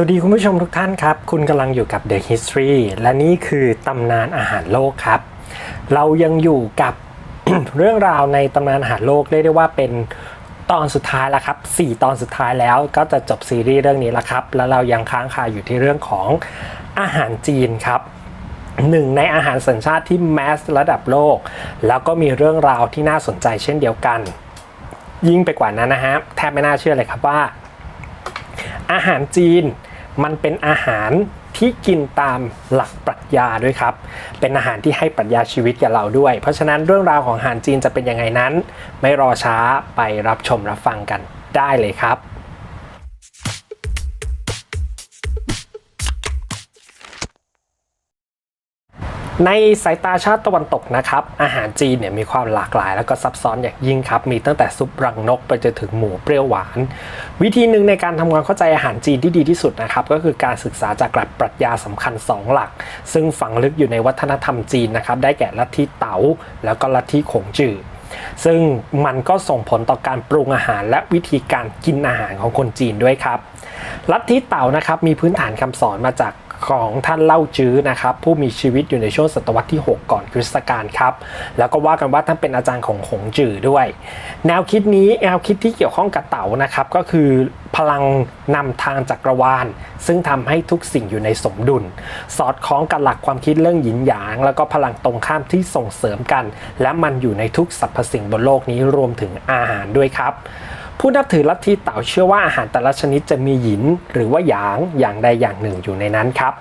สวัสดีคุณผู้ชมทุกท่านครับ คุณกำลังอยู่กับ The History และนี่คือตำนานอาหารโลกครับ เรายังอยู่กับ เรื่องราวในตำนานอาหารโลกเรียกได้ว่าเป็นตอนสุดท้ายแล้วครับ 4 ตอนสุดท้ายแล้วก็จะจบซีรีส์เรื่องนี้แล้วครับ แล้วเรายังค้างคาอยู่ที่เรื่องของอาหารจีนครับหนึ่งในอาหารสัญชาติที่แมสระดับโลก แล้วก็มีเรื่องราวที่น่าสนใจเช่นเดียวกัน ยิ่งไปกว่านั้นนะฮะแทบไม่น่าเชื่อเลยครับว่า อาหารจีน มันเป็นอาหารที่กินตามหลักปรัชญาด้วยครับ เป็นอาหารที่ให้ปรัชญาชีวิตกับเราด้วย เพราะฉะนั้นเรื่องราวของอาหารจีนจะเป็นยังไงนั้น ไม่รอช้าไปรับชมรับฟังกันได้เลยครับ ในสายตาชาติตะวันตกนะครับ อาหารจีนเนี่ยมีความหลากหลาย แล้วก็ซับซ้อนอย่างยิ่งครับ มีตั้งแต่ซุปรังนกไปจนถึงหมูเปรี้ยวหวาน วิธีหนึ่งในการทำความเข้าใจอาหารจีนที่ดีที่สุดนะครับ ก็คือการศึกษาจากหลักปรัชญาสำคัญ 2 หลัก ซึ่งฝังลึกอยู่ในวัฒนธรรมจีนนะครับ ได้แก่ลัทธิเต๋าแล้วก็ลัทธิขงจื่อซึ่งมันก็ส่งผลต่อการปรุงอาหารและวิธีการกินอาหารของคนจีนด้วยครับ ลัทธิเต่านะครับมีพื้นฐานคำสอนมาจาก ของท่านเล่าจื้อนะครับผู้มีชีวิตอยู่ในช่วงศตวรรษที่ 6 ก่อนคริสตกาลครับ แล้วก็ว่ากันว่าท่านเป็นอาจารย์ของหงจื่อด้วย แนวคิดนี้แนวคิดที่เกี่ยวข้องกับเต่านะครับก็คือพลังนำทางจักรวาล ซึ่งทำให้ทุกสิ่งอยู่ในสมดุล สอดคล้องกับหลักความคิดเรื่องหยินหยาง แล้วก็พลังตรงข้ามที่ส่งเสริมกัน และมันอยู่ในทุกสรรพสิ่งบนโลกนี้รวมถึงอาหารด้วยครับ ผู้นับถือลัทธิเต๋าเชื่อว่าอาหารแต่ละชนิดจะมีหยินหรือว่าหยางอย่างใดอย่างหนึ่งอยู่ในนั้นครับ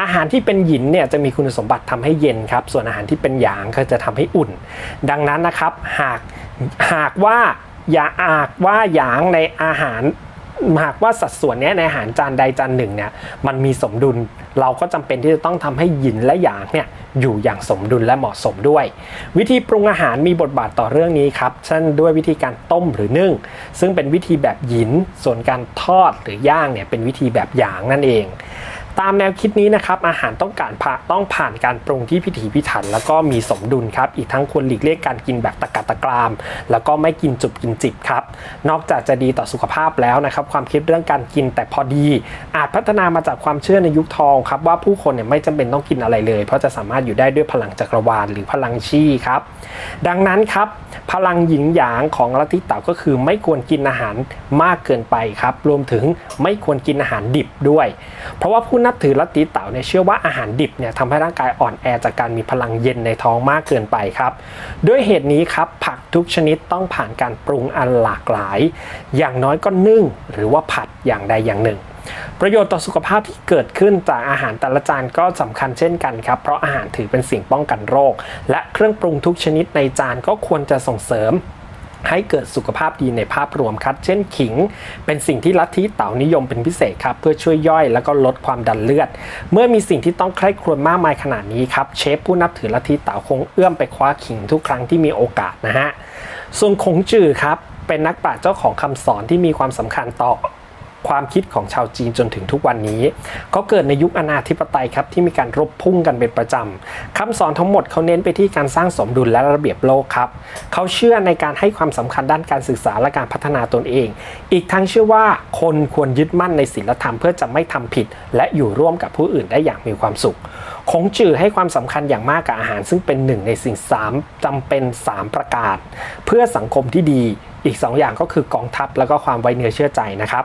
อาหารที่เป็นหยินเนี่ยจะมีคุณสมบัติทำให้เย็นครับ ส่วนอาหารที่เป็นหยางก็จะทำให้อุ่น ดังนั้นนะครับหากหากว่าอย่าอากว่าหยางในอาหาร หากว่าสัดส่วนนี้ในอาหารจานใดจานหนึ่งเนี่ยมันมีสมดุลเราก็จำเป็นที่จะต้องทำให้หยินและหยางเนี่ยอยู่อย่างสมดุลและเหมาะสมด้วย วิธีปรุงอาหารมีบทบาทต่อเรื่องนี้ครับเช่นด้วยวิธีการต้มหรือนึ่ง ซึ่งเป็นวิธีแบบหยินส่วนการทอดหรือย่างเนี่ยเป็นวิธีแบบหยางนั่นเอง ตามแนวคิดนี้นะครับอาหารต้องการผ่าต้องผ่านการปรุงที่พิถีพิถัน แล้วก็มีสมดุลครับอีกทั้งควรหลีกเลี่ยงการกินแบบตะกัดตะกราม แล้วก็ไม่กินจุบกินจิบครับนอกจากจะดีต่อสุขภาพแล้วนะครับความคิดเรื่องการกินแต่พอดี อาจพัฒนามาจากความเชื่อในยุคทองครับว่าผู้คนเนี่ยไม่จำเป็นต้องกินอะไรเลย เพราะจะสามารถอยู่ได้ด้วยพลังจักรวาลหรือพลังชีครับดังนั้นครับพลังหยินหยางของลัทธิเต๋าก็คือไม่ควรกินอาหารมากเกินไปครับรวมถึงไม่ควรกินอาหารดิบด้วย เพราะว่าผู้นบถือลัทธิเต๋าเนี่ยเชื่อว่าอาหารดิบเนี่ยทำให้ร่างกายอ่อนแอจากการมีพลังเย็นในท้องมากเกินไปครับ ด้วยเหตุนี้ครับผักทุกชนิดต้องผ่านการปรุงอันหลากหลาย อย่างน้อยก็นึ่ง หรือว่าผัดอย่างใดอย่างหนึ่งประโยชน์ต่อสุขภาพที่เกิดขึ้นจากอาหารแต่ละจานก็สำคัญเช่นกันครับ เพราะอาหารถือเป็นสิ่งป้องกันโรค และเครื่องปรุงทุกชนิดในจานก็ควรจะส่งเสริม ให้เกิดสุขภาพดีในภาพรวมครับ เช่นขิง เป็นสิ่งที่ลัทธิเต่านิยมเป็นพิเศษครับ เพื่อช่วยย่อยแล้วก็ลดความดันเลือด เมื่อมีสิ่งที่ต้องใคร่ครวญมากมายขนาดนี้ครับ เชฟผู้นับถือลัทธิเต่าคงเอื้อมไปคว้าขิงทุกครั้งที่มีโอกาสนะฮะ ส่วนคงจื่อครับ เป็นนักปราชญ์เจ้าของคำสอนที่มีความสำคัญต่อ ความคิดของชาวจีนจนถึงทุกวันนี้ เขาเกิดในยุคอนาธิปไตยครับที่มีการรบพุ่งกันเป็นประจำคำสอนทั้งหมดเขาเน้นไปที่การสร้างสมดุลและระเบียบโลกครับเขาเชื่อในการให้ความสำคัญด้านการศึกษาและการพัฒนาตนเอง อีกทั้งเชื่อว่าคนควรยึดมั่นในศีลธรรมเพื่อจะไม่ทำผิด และอยู่ร่วมกับผู้อื่นได้อย่างมีความสุขคงจือให้ความสำคัญอย่างมากกับอาหาร ซึ่งเป็นหนึ่งในสิ่งสามจำเป็น 3 ประการ เพื่อสังคมที่ดี อีก 2 อย่างก็คือกองทัพแล้วก็ความไว้เนื้อเชื่อใจนะครับ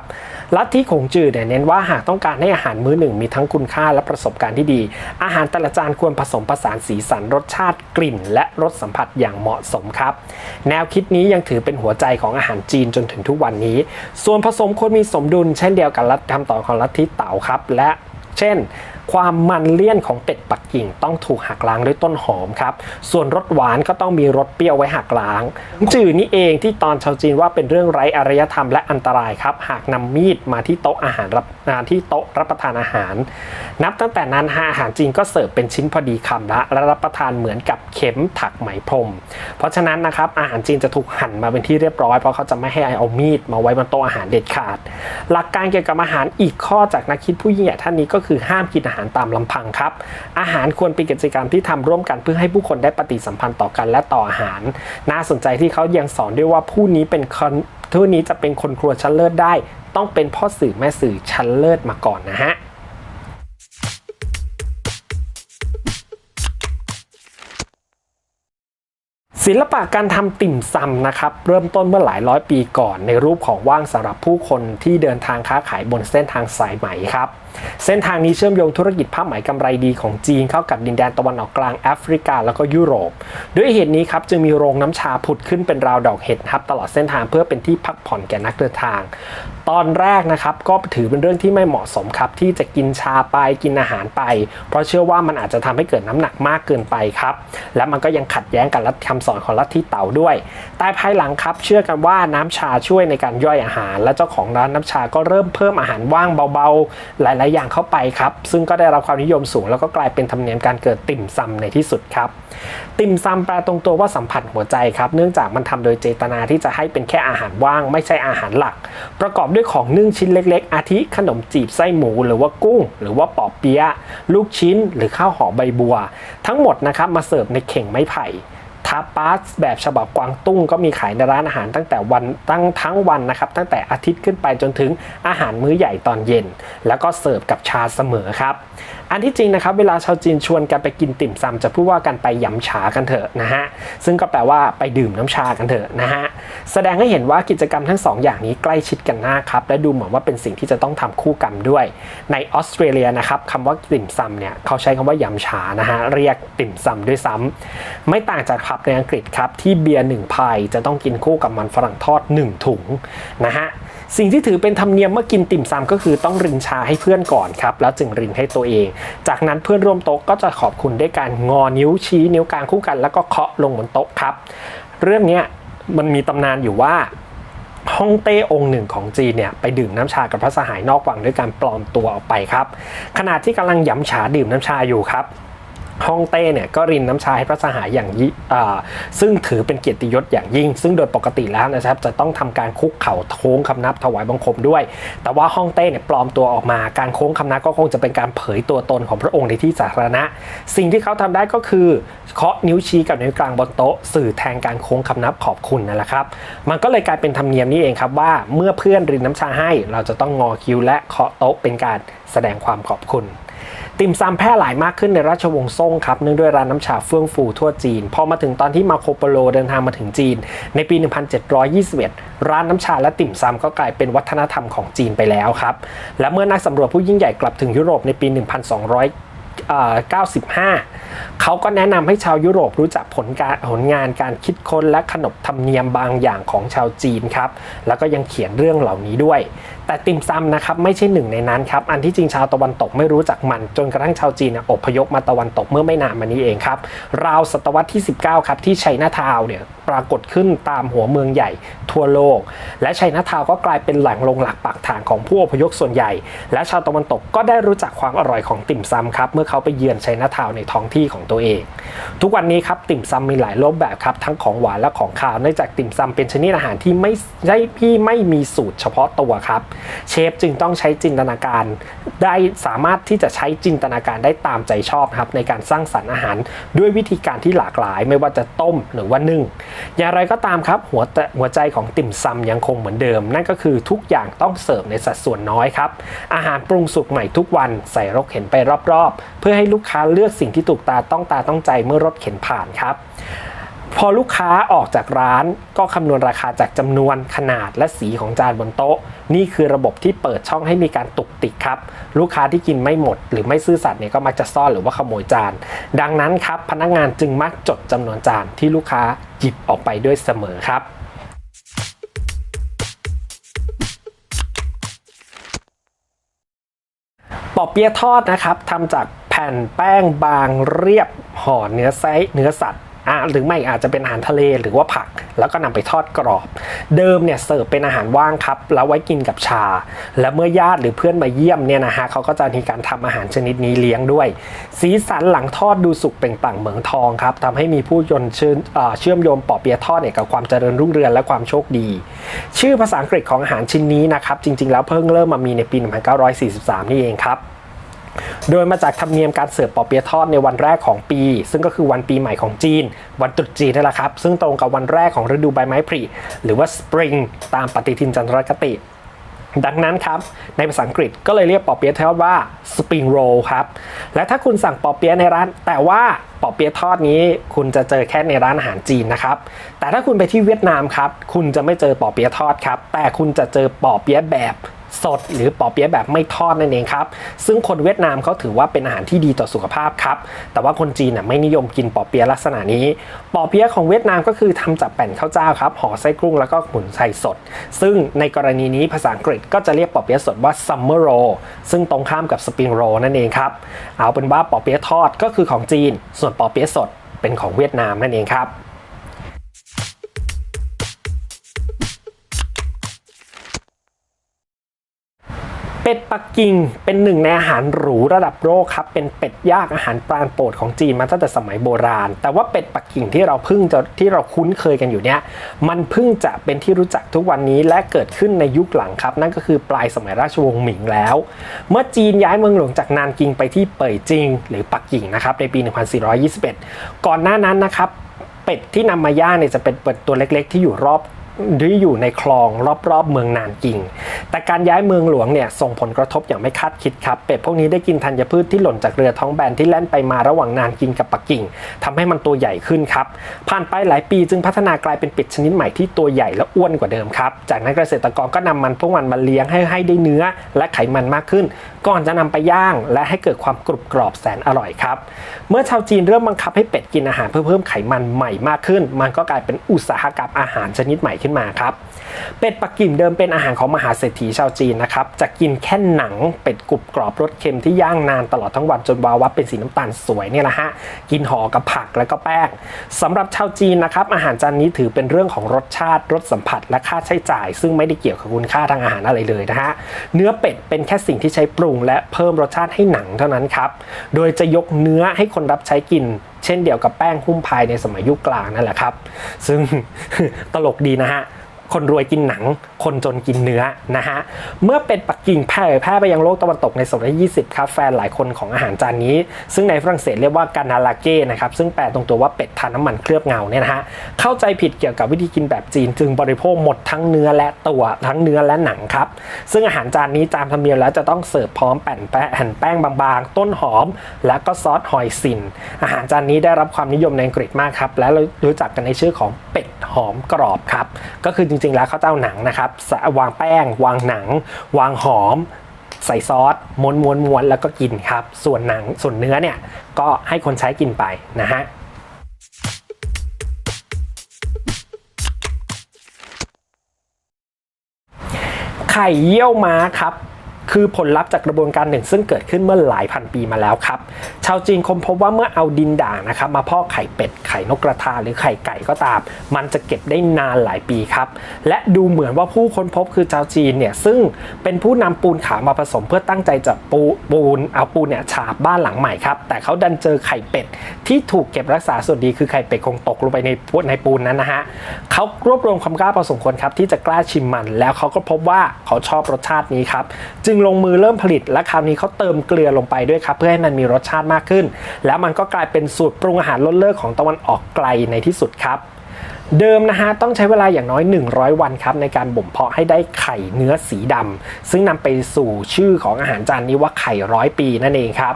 ลัทธิคงจือเนี่ยเน้นว่าหากต้องการให้อาหารมื้อหนึ่งมีทั้งคุณค่าและประสบการณ์ที่ดี อาหารแต่ละจานควรผสมผสานสีสันรสชาติกลิ่น และรสสัมผัสอย่างเหมาะสมครับ แนวคิดนี้ยังถือเป็นหัวใจของอาหารจีนจนถึงทุกวันนี้ ส่วนผสมควรมีสมดุลเช่นเดียวกับลัทธิคำต่อของลัทธิเต๋าครับ และเช่น ความมันเลี่ยนของเป็ดปักกิ่งต้องถูกหักล้างด้วยต้นหอมครับ ส่วนรสหวานก็ต้องมีรสเปรี้ยวไว้หักล้าง จื่อนี่เองที่ตอนชาวจีนว่าเป็นเรื่องไร้อารยธรรมและอันตรายครับ หากนำมีดมาที่โต๊ะอาหารรับมาที่โต๊ะรับประทานอาหาร นับตั้งแต่นั้นอาหารจีนก็เสิร์ฟเป็นชิ้นพอดีคำละและรับประทานเหมือนกับเข็มถักไหมพรม เพราะฉะนั้นนะครับอาหารจีนจะถูกหั่นมาเป็นที่เรียบร้อยเพราะเขาจะไม่ให้เอามีดมาไว้บนโต๊ะอาหารเด็ดขาด หลักการเกี่ยวกับอาหารอีกข้อจากนักคิดผู้ยิ่งใหญ่ท่านนี้ก็คือห้ามกินอาหารตามลำพังครับ อาหารควรเป็นกิจกรรมที่ทำร่วมกันเพื่อให้ผู้คนได้ปฏิสัมพันธ์ต่อกันและต่ออาหาร น่าสนใจที่เขายังสอนด้วยว่าผู้นี้เป็นคนผู้นี้จะเป็นคนครัวชั้นเลิศได้ ต้องเป็นพ่อสื่อแม่สื่อชั้นเลิศมาก่อนนะฮะศิลปะการทำติ่มซำนะครับเริ่มต้นเมื่อหลายร้อยปีก่อน ในรูปของว่างสำหรับผู้คนที่เดินทางค้าขายบนเส้นทางสายไหมครับ เส้นทางนี้เชื่อมโยงธุรกิจผ้าไหมกำไรดีของจีนเข้ากับดินแดนตะวันออกกลางแอฟริกาแล้วก็ยุโรป ด้วยเหตุนี้ครับจึงมีโรงน้ำชาผุดขึ้นเป็นราวดอกเห็ดครับตลอดเส้นทางเพื่อเป็นที่พักผ่อนแก่นักเดินทาง ตอนแรกนะครับก็ถือเป็นเรื่องที่ไม่เหมาะสมครับที่จะกินชาไปกินอาหารไป เพราะเชื่อว่ามันอาจจะทำให้เกิดน้ำหนักมากเกินไปครับและมันก็ยังขัดแย้งกับลัทธิคำสอนของลัทธิเต๋าด้วยแต่ภายหลังครับเชื่อกันว่าน้ำชาช่วยในการย่อยอาหาร และเจ้าของร้านน้ำชาก็เริ่มเพิ่มอาหารว่างเบาๆ หลายๆอย่างเข้าไปครับ ซึ่งก็ได้รับความนิยมสูง แล้วก็กลายเป็นธรรมเนียมการเกิดติ่มซำในที่สุดครับ ติ่มซำแปลตรงตัวว่าสัมผัสหัวใจครับ เนื่องจากมันทำโดยเจตนาที่จะให้เป็นแค่อาหารว่าง ไม่ใช่อาหารหลัก ประกอบด้วยของนึ่งชิ้นเล็ก ๆ อาทิขนมจีบไส้หมู หรือว่ากุ้ง หรือว่าปอเปี๊ยะลูกชิ้น หรือข้าวหอมใบบัว ทั้งหมดนะครับมาเสิร์ฟในเข่งไม้ไผ่ ทาปาสแบบฉบับกวางตุ้งก็มีขายในร้านอาหารตั้งแต่วันตั้งทั้งวันนะครับ ตั้งแต่อาทิตย์ขึ้นไปจนถึงอาหารมื้อใหญ่ตอนเย็น แล้วก็เสิร์ฟกับชาเสมอครับ อันที่จริงนะครับเวลาชาวจีนชวนกันไปกินติ่มซำจะพูดว่ากันไปยำชากันเถอะนะฮะซึ่งก็แปลว่าไปดื่มน้ำชากันเถอะนะฮะแสดงให้เห็นว่ากิจกรรมทั้งสองอย่างนี้ใกล้ชิดกันมากครับและดูเหมือนว่าเป็นสิ่งที่จะต้องทำคู่กันด้วย ในออสเตรเลียนะครับคำว่าติ่มซำเนี่ยเขาใช้คำว่ายำชานะฮะเรียกติ่มซำด้วยซ้ำไม่ต่างจากผับในอังกฤษครับที่เบียร์หนึ่งพายจะต้องกินคู่กับมันฝรั่งทอดหนึ่งถุงนะฮะ สิ่งที่ถือเป็นธรรมเนียมเมื่อกินติ่มซำก็คือต้องรินชาให้เพื่อนก่อนครับแล้วจึงรินให้ตัวเอง จากนั้นเพื่อนร่วมโต๊ะก็จะขอบคุณด้วยการงอนิ้วชี้นิ้วกลางคู่กัน แล้วก็เคาะลงบนโต๊ะครับ เรื่องนี้มันมีตำนานอยู่ว่าฮ่องเต้องหนึ่งของจีนเนี่ยไปดื่มน้ำชากับพระสหายนอกวังด้วยการปลอมตัวออกไปครับ ขณะที่กำลังหยำฉาดื่มน้ำชาอยู่ครับ ฮ่องเต้เนี่ยก็รินน้ำชาให้พระสหายอย่างยิ่งอ่าซึ่งถือเป็นเกียรติยศอย่างยิ่ง ซึ่งโดยปกติแล้วนะครับจะต้องทำการคุกเข่าโค้งคำนับถวายบังคมด้วย แต่ว่าฮ่องเต้เนี่ยปลอมตัวออกมา การโค้งคำนับก็คงจะเป็นการเผยตัวตนของพระองค์ในที่สาธารณะ สิ่งที่เขาทำได้ก็คือเคาะนิ้วชี้กับนิ้วกลางบนโต๊ะ สื่อแทนการโค้งคำนับขอบคุณนั่นแหละครับ มันก็เลยกลายเป็นธรรมเนียมนี้เองครับว่าเมื่อเพื่อนรินน้ำชาให้ เราจะต้องงอคิ้วและเคาะโต๊ะเป็นการแสดงความขอบคุณ ติ่มซำแพร่หลายมากขึ้นในราชวงศ์ซ่งครับเนื่องด้วยร้านน้ำชาเฟื่องฟูทั่วจีน พอมาถึงตอนที่มาโคโปโลเดินทางมาถึงจีน ในปี 1721 ร้านน้ำชาและติ่มซำก็กลายเป็นวัฒนธรรมของจีนไปแล้วครับและเมื่อนักสำรวจผู้ยิ่งใหญ่กลับถึงยุโรปในปี 1200 95 เขาก็แนะนำให้ชาวยุโรปรู้จักผลการผลงานการคิดค้นและขนบธรรมเนียมบางอย่างของชาวจีนครับ แล้วก็ยังเขียนเรื่องเหล่านี้ด้วยแต่ติ่มซำนะครับไม่ใช่หนึ่งในนั้นครับอันที่จริงชาวตะวันตกไม่รู้จักมัน จนกระทั่งชาวจีนอพยพมาตะวันตกเมื่อไม่นานมานี้เองครับราวศตวรรษที่ 19ครับที่ไชน่าทาวน์เนี่ยปรากฏขึ้นตามหัวเมืองใหญ่ทั่วโลก และไชน่าทาวน์ก็กลายเป็นแหล่งลงหลักปักฐานของผู้อพยพส่วนใหญ่ และชาวตะวันตกก็ได้รู้จักความอร่อยของติ่มซำครับเมื่อเขาไปเยือนไชน่าทาวน์ในท้องที่ของตัวเอง ทุกวันนี้ครับติ่มซำมีหลายรูปแบบครับทั้งของหวานและของคาวเนื่องจากติ่มซำเป็นชนิดอาหารที่ไม่ใช่ที่ไม่มีสูตรเฉพาะตัวครับเชฟจึงต้องใช้จินตนาการ ได้สามารถที่จะใช้จินตนาการได้ตามใจชอบครับในการสร้างสรรค์อาหาร ด้วยวิธีการที่หลากหลาย ไม่ว่าจะต้มหรือว่านึ่ง อย่างไรก็ตามครับหัวหัวใจของติ่มซำยังคงเหมือนเดิม นั่นก็คือทุกอย่างต้องเสิร์ฟในสัดส่วนน้อยครับ อาหารปรุงสุกใหม่ทุกวันใส่รถเข็นไปรอบๆ เพื่อให้ลูกค้าเลือกสิ่งที่ถูกตาต้องตาต้องใจเมื่อรถเข็นผ่านครับ พอลูกค้าออกจากร้านก็คำนวณราคาจากจำนวนขนาดและสีของจานบนโต๊ะ นี่คือระบบที่เปิดช่องให้มีการตุกติกครับ ลูกค้าที่กินไม่หมด หรือไม่ซื่อสัตย์เนี่ยก็มักจะซ่อนหรือว่าขโมยจาน ดังนั้นครับพนักงานจึงมักจดจำนวนจานที่ลูกค้าหยิบออกไปด้วยเสมอครับปอเปี๊ยะทอดนะครับทำจากแผ่นแป้งบางเรียบห่อเนื้อไซส์เนื้อสัตว์ หรือไม่อาจจะเป็นอาหารทะเลหรือว่าผัก แล้วก็นำไปทอดกรอบ เดิมเนี่ยเสิร์ฟเป็นอาหารว่างครับ แล้วไว้กินกับชา และเมื่อญาติหรือเพื่อนมาเยี่ยมเนี่ยนะฮะเขาก็จะมีการทำอาหารชนิดนี้เลี้ยงด้วย สีสันหลังทอดดูสุกเปล่งปลั่งเหมืองทองครับทำให้มีผู้ยนเชื่อมโยงปอเปียทอดเนี่ยกับความเจริญรุ่งเรืองและความโชคดี ชื่อภาษาอังกฤษของอาหารชิ้นนี้นะครับจริง ๆ แล้วเพิ่งเริ่มมามีในปี 1943 นี่เองครับ โดยมาจากธรรมเนียมการเสิร์ฟปอเปี๊ยะทอดในวันแรกของปี ซึ่งก็คือวันปีใหม่ของจีน วันตรุษจีนนั่นแหละครับ ซึ่งตรงกับวันแรกของฤดูใบไม้ผลิหรือว่าสปริงตามปฏิทินจันทรคติ ดังนั้นครับ ในภาษาอังกฤษก็เลยเรียกปอเปี๊ยะทอดว่า spring roll ครับ และถ้าคุณสั่งปอเปี๊ยะในร้าน แต่ว่าปอเปี๊ยะทอดนี้ คุณจะเจอแค่ในร้านอาหารจีนนะครับ แต่ถ้าคุณไปที่เวียดนามครับ คุณจะไม่เจอปอเปี๊ยะทอดครับ แต่คุณจะเจอปอเปี๊ยะแบบ สด หรือปอเปี๊ยะแบบไม่ทอดนั่นเองครับ ซึ่งคนเวียดนามเขาถือว่าเป็นอาหารที่ดีต่อสุขภาพครับ แต่ว่าคนจีนน่ะไม่นิยมกินปอเปี๊ยะลักษณะนี้ ปอเปี๊ยะของเวียดนามก็คือทำจากแผ่นข้าวเจ้าครับห่อไส้กุ้งแล้วก็หมุนไส้สด ซึ่งในกรณีนี้ภาษาอังกฤษก็จะเรียกปอเปี๊ยะสดว่า summer roll ซึ่งตรงข้ามกับ spring roll นั่นเองครับ เอาเป็นว่าปอเปี๊ยะทอดก็คือของจีน ส่วนปอเปี๊ยะสดเป็นของเวียดนามนั่นเองครับ เป็ดปักกิ่งเป็นหนึ่งในอาหารหรูระดับโลกครับ เป็นเป็ดย่างอาหารปรานโปรดของจีนมาตั้งแต่สมัยโบราณ แต่ว่าเป็ดปักกิ่งที่เราเพิ่งจะที่เราคุ้นเคยกันอยู่เนี่ยมันเพิ่งจะเป็นที่รู้จักทุกวันนี้และเกิดขึ้นในยุคหลังครับ นั่นก็คือปลายสมัยราชวงศ์หมิงแล้ว เมื่อจีนย้ายเมืองหลวงจากนานกิงไปที่เป่ยจิง หรือปักกิ่งนะครับในปี 1421 ก่อนหน้านั้นนะครับเป็ดที่นำมาย่างเนี่ยจะเป็นเป็ดตัวเล็กๆ ที่อยู่รอบ ที่อยู่ในคลองรอบๆเมืองนานกิง แต่การย้ายเมืองหลวงเนี่ยส่งผลกระทบอย่างไม่คาดคิดครับ เป็ดพวกนี้ได้กินธัญพืชที่หล่นจากเรือท้องแบนที่แล่นไปมาระหว่างนานกิงกับปักกิ่งทำให้มันตัวใหญ่ขึ้นครับ ผ่านไปหลายปีจึงพัฒนากลายเป็นเป็ดชนิดใหม่ที่ตัวใหญ่และอ้วนกว่าเดิมครับ จากนั้นเกษตรกรก็นำมันพวกมันมาเลี้ยงให้ให้ได้เนื้อและไขมันมากขึ้น ก่อนจะนำไปย่างและให้เกิดความกรุบกรอบแสนอร่อยครับ เมื่อชาวจีนเริ่มบังคับให้เป็ดกินอาหารเพื่อเพิ่มไขมันใหม่มากขึ้น มันก็กลายเป็นอุตสาหกรรมอาหารชนิดใหม่ขึ้นมาครับ เป็ดปักกิ่งเดิมเป็นอาหารของมหาเศรษฐีชาวจีนนะครับ จะกินแค่หนังเป็ดกรุบกรอบรสเค็มที่ย่างนานตลอดทั้งวันจนวาวับเป็นสีน้ำตาลสวยเนี่ยแหละฮะ กินห่อกับผักแล้วก็แป้งสำหรับชาวจีนนะครับ อาหารจานนี้ถือเป็นเรื่องของรสชาติ รสสัมผัส และค่าใช้จ่าย ซึ่งไม่ได้เกี่ยวกับคุณค่าทางอาหารอะไรเลยนะฮะ เนื้อเป็ดเป็นแค่สิ่งที่ใช้ปรุงและเพิ่มรสชาติให้หนังเท่านั้นครับ โดยจะยกเนื้อให้คนรับใช้กิน เช่นเดียวกับแป้งหุ้มพายในสมัยยุคกลางนั่นแหละครับ ซึ่งตลกดีนะฮะ คนรวยกินหนัง คนจนกินเนื้อนะฮะ เมื่อเป็ดปักกิ่งแพร่แพร่ไปยังโลกตะวันตกในศตวรรษที่20 ครับ แฟนหลายคนของอาหารจานนี้ ซึ่งในฝรั่งเศสเรียกว่ากานาลาเก้นะครับ ซึ่งแปลตรงตัวว่าเป็ดทานน้ำมันเคลือบเงาเนี่ยนะฮะ เข้าใจผิดเกี่ยวกับวิธีกินแบบจีน จึงบริโภคหมดทั้งเนื้อและตัวทั้งเนื้อและหนังครับ ซึ่งอาหารจานนี้ตามธรรมเนียมแล้วจะต้องเสิร์ฟพร้อมแผ่นแป้งแผ่นแป้งบางๆ ต้นหอม และก็ซอสหอยซินอาหารจานนี้ได้รับความนิยมในอังกฤษมากครับและเรารู้จักกันในชื่อของเป็ด หอมกรอบครับ ก็คือจริงๆแล้วเขาเจ้าหนังนะครับ วางแป้ง วางหนัง วางหอม ใส่ซอสม้วนม้วนม้วนแล้วก็กินครับ ส่วนหนังส่วนเนื้อเนี่ยก็ให้คนใช้กินไปนะฮะไข่เยี่ยวม้าครับ คือผลลัพธ์จากกระบวนการหนึ่ง ซึ่งเกิดขึ้นเมื่อหลายพันปีมาแล้วครับ ชาวจีนค้นพบว่าเมื่อเอาดินด่างนะครับ มาพอกไข่เป็ด ไข่นกกระทาหรือไข่ไก่ก็ตาม มันจะเก็บได้นานหลายปีครับ และดูเหมือนว่าผู้ค้นพบคือชาวจีนเนี่ยซึ่งเป็นผู้นำปูนขาวมาผสมเพื่อตั้งใจจะปูปูนเอาปูนเนี่ยฉาบบ้านหลังใหม่ครับ แต่เขาดันเจอไข่เป็ดที่ถูกเก็บรักษาส่วนดีคือไข่เป็ดคงตกลงไปในพวในปูนนั้นนะฮะเขารวบรวมความกล้าพอสมควรครับที่จะกล้าชิมมัน แล้วเขาก็พบว่าเขาชอบรสชาตินี้ครับจึงลงมือเริ่มผลิต และคราวนี้เขาเติมเกลือลงไปด้วยครับ เพื่อให้มันมีรสชาติมากขึ้น แล้วมันก็กลายเป็นสูตรปรุงอาหารล้นเลิศของตะวันออกไกลในที่สุดครับเดิมนะฮะต้องใช้เวลาอย่างน้อย 100 วันครับในการบ่มเพาะให้ได้ไข่เนื้อสีดำซึ่งนำไปสู่ชื่อของอาหารจานนี้ว่าไข่ร้อยปีนั่นเองครับ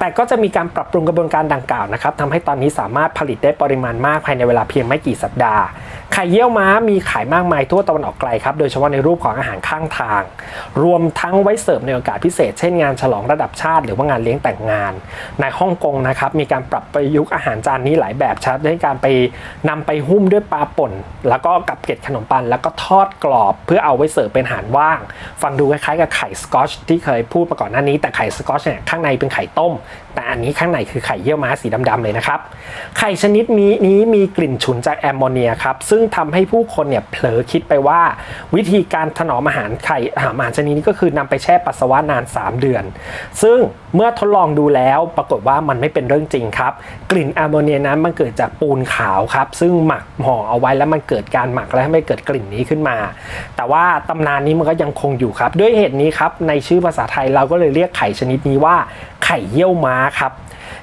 แต่ก็จะมีการปรับปรุงกระบวนการดังกล่าวนะครับทำให้ตอนนี้สามารถผลิตได้ปริมาณมากภายในเวลาเพียงไม่กี่สัปดาห์ ไข่เยี่ยวม้ามีขายมากมายทั่วตะวันออกไกลครับ โดยเฉพาะในรูปของอาหารข้างทาง รวมทั้งไว้เสิร์ฟในโอกาสพิเศษ เช่นงานฉลองระดับชาติ หรือว่างานเลี้ยงแต่งงาน ในฮ่องกงนะครับมีการปรับประยุกต์อาหารจานนี้หลายแบบชัดด้วยการไปนำไปหุ้มด้วยปลาป่น แล้วก็กับเกล็ดขนมปังแล้วก็ทอดกรอบ เพื่อเอาไว้เสิร์ฟเป็นอาหารว่าง ฟังดูคล้ายๆกับไข่สกอชที่เคยพูดมาก่อนหน้านี้แต่ไข่สกอชเนี่ยข้างในเป็นไข่ต้มแต่อันนี้ข้างในคือไข่เยี่ยวม้าสีดำๆเลยนะครับ ไข่ชนิดนี้นี้มีกลิ่นฉุนจากแอมโมเนียครับ ซึ่งทำให้ผู้คนเนี่ยเผลอคิดไปว่า วิธีการถนอมอาหารไข่อาหารชนิดนี้ก็คือนำไปแช่ปัสสาวะนาน 3 เดือน ซึ่งเมื่อทดลองดูแล้วปรากฏว่ามันไม่เป็นเรื่องจริงครับ กลิ่นแอมโมเนียนั้นมันเกิดจากปูนขาวครับ ซึ่งหมักห่อเอาไว้แล้วมันเกิดการหมักแล้วทำให้เกิดกลิ่นนี้ขึ้นมา แต่ว่าตำนานนี้มันก็ยังคงอยู่ครับ ด้วยเหตุนี้ครับในชื่อภาษาไทยเราก็เลยเรียกไข่ชนิดนี้ว่า ไข่เยี่ยวม้าครับ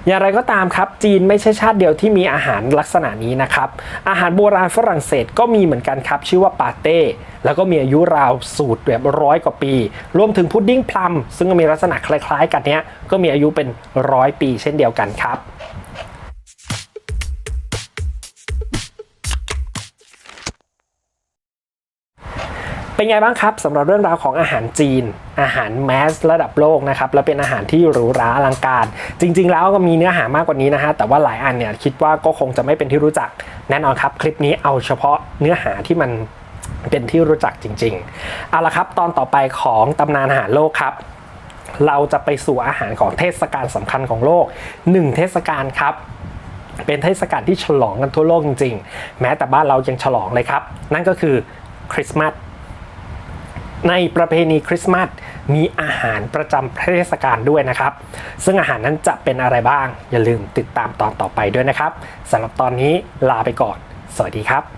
อย่างไรก็ตามครับจีนไม่ใช่ชาติเดียวที่มีอาหารลักษณะนี้นะครับ อาหารโบราณฝรั่งเศสก็มีเหมือนกันครับ ชื่อว่าปาเต้แล้วก็มีอายุราวสูตรแบบร้อยกว่าปี รวมถึงพุดดิ้งพลัมซึ่งก็มีลักษณะคล้ายๆ กันเนี้ยก็มีอายุเป็นร้อยปีเช่นเดียวกันครับ เป็นไงบ้างครับสำหรับเรื่องราวของอาหารจีน อาหารแมสระดับโลกนะครับและเป็นอาหารที่หรูหราอลังการ จริง ๆ แล้วก็มีเนื้อหามากกว่านี้นะฮะแต่ว่าหลายอันเนี่ยคิดว่าก็คงจะไม่เป็นที่รู้จักแน่นอนครับ คลิปนี้เอาเฉพาะเนื้อหาที่มันเป็นที่รู้จักจริง ๆ เอาละครับ ตอนต่อไปของตำนานอาหารโลกครับ เราจะไปสู่อาหารของเทศกาลสำคัญของโลกหนึ่งเทศกาลครับ เป็นเทศกาลที่ฉลองกันทั่วโลกจริง ๆ แม้แต่บ้านเรายังฉลองเลยครับ นั่นก็คือคริสต์มาส ในประเพณีคริสต์มาสมีอาหารประจำเทศกาลด้วยนะครับ ซึ่งอาหารนั้นจะเป็นอะไรบ้าง อย่าลืมติดตามตอนต่อไปด้วยนะครับสำหรับตอนนี้ลาไปก่อน สวัสดีครับ